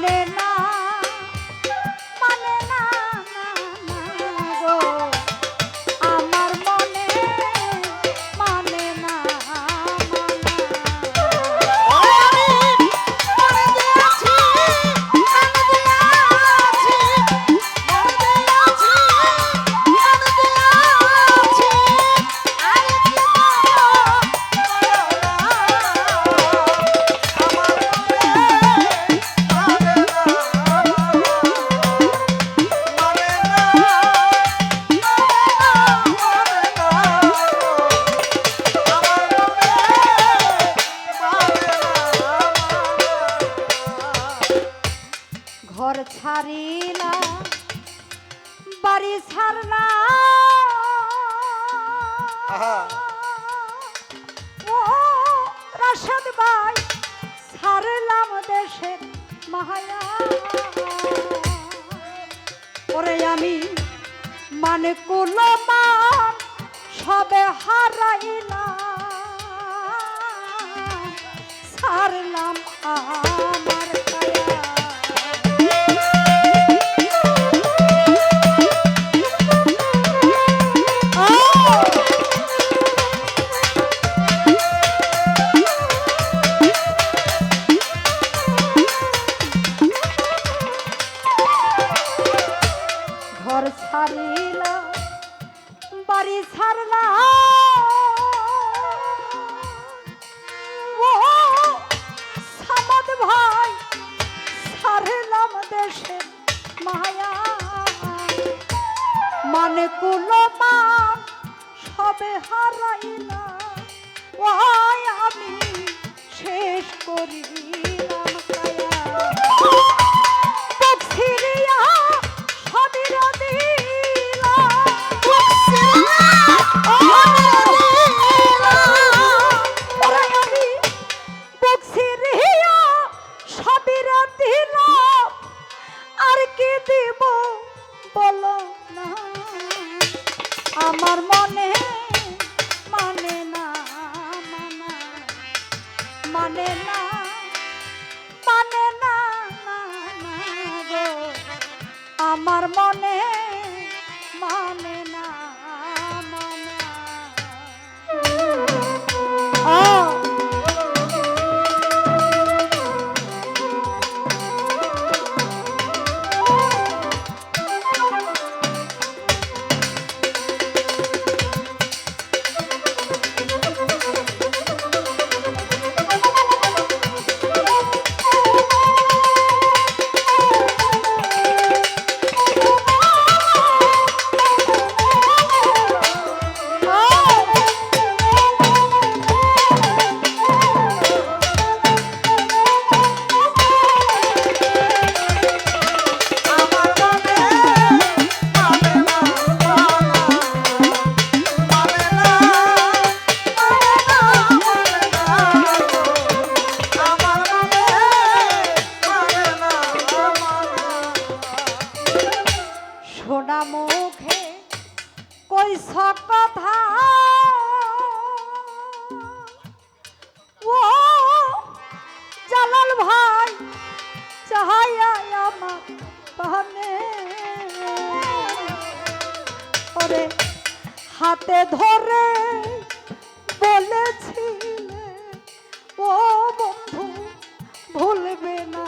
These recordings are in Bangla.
বলে না ছাড়িলা বাড়ি ছাড়লা। ও রাশেদ ভাই ছাড়লাম দেশের মায়া। ওরে আমি মানে কুলো মান সবে হারাইলাম। ছাড়লাম আমার পানে ওরে হাতে ধরে বলেছিলে ও বন্ধু ভুলবে না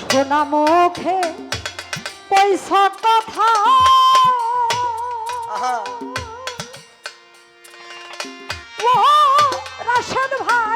সোনা মুখে কইস কথা। ও রাশন ভাই।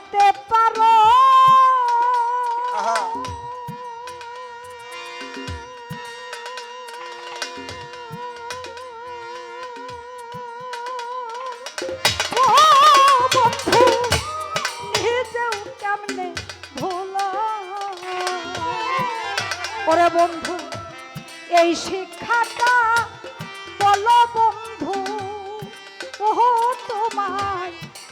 হইতে পারো। ওরে বন্ধু এই শিক্ষাটা বলো বন্ধু ও তোমায়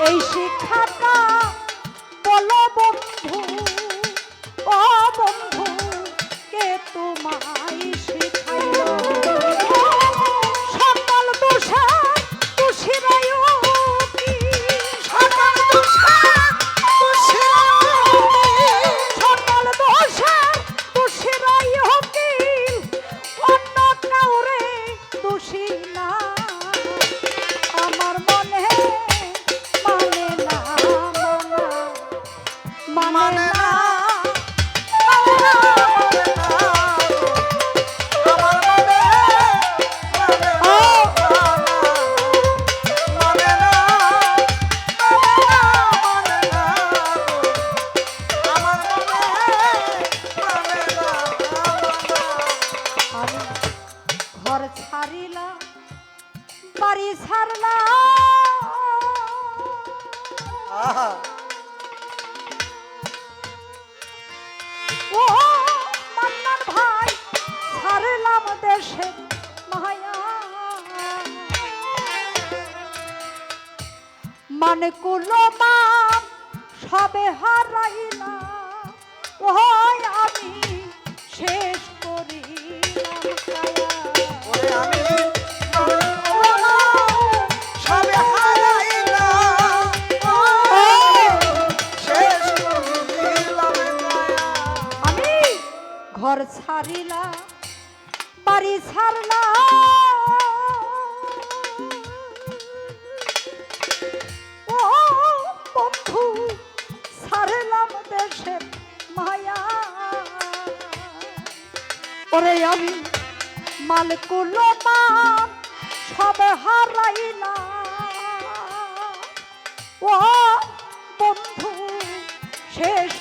এই শিক্ষাটা বলো বন্ধু ও বন্ধু কে তোমার প্রাণ কুলো মা সবে হারাইলা ও হয় ওরে আমি মালকুলো মান সব হারাই না ও বন্ধু শেষ